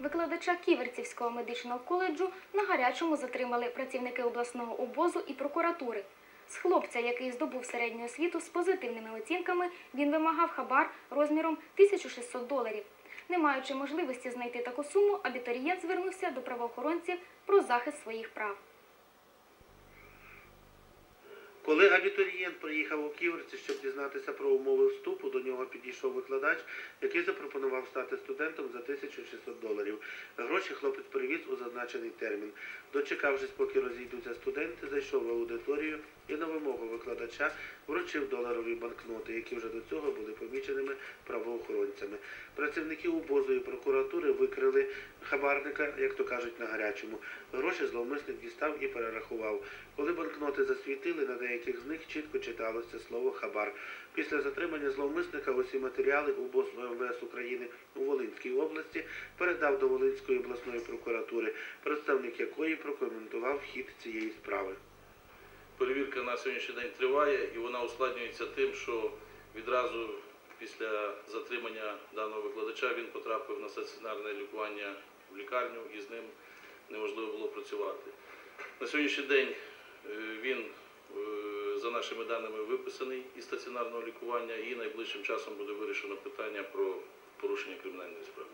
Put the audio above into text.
Викладача Ківерцівського медичного коледжу на гарячому затримали працівники обласного обозу і прокуратури. З хлопця, який здобув середню освіту з позитивними оцінками, він вимагав хабар розміром 1600 доларів. Не маючи можливості знайти таку суму, абітурієнт звернувся до правоохоронців про захист своїх прав. Коли абітурієнт приїхав у Ківерці, щоб дізнатися про умови вступу, до нього підійшов викладач, який запропонував стати студентом за 1600 доларів. Гроші хлопець привіз у зазначений термін. Дочекавшись, поки розійдуться студенти, зайшов в аудиторію і на вимогу викладача вручив доларові банкноти, які вже до цього були поміченими правоохоронцями. Працівники УБОЗу і прокуратури викрили хабарника, як то кажуть, на гарячому. Гроші зловмисник дістав і перерахував. Коли банкноти засвітили, на деяких з них чітко читалося слово хабар. Після затримання зловмисника усі матеріали УБОЗ МВС України у Волинській області передав до Волинської обласної прокуратури, представник якої прокоментував хід цієї справи. Перевірка на сьогоднішній день триває і вона ускладнюється тим, що відразу після затримання даного викладача він потрапив на стаціонарне лікування в лікарню і з ним неможливо було працювати. На сьогоднішній день е, він, е, за нашими даними, виписаний із стаціонарного лікування і найближчим часом буде вирішено питання про порушення кримінальної справи.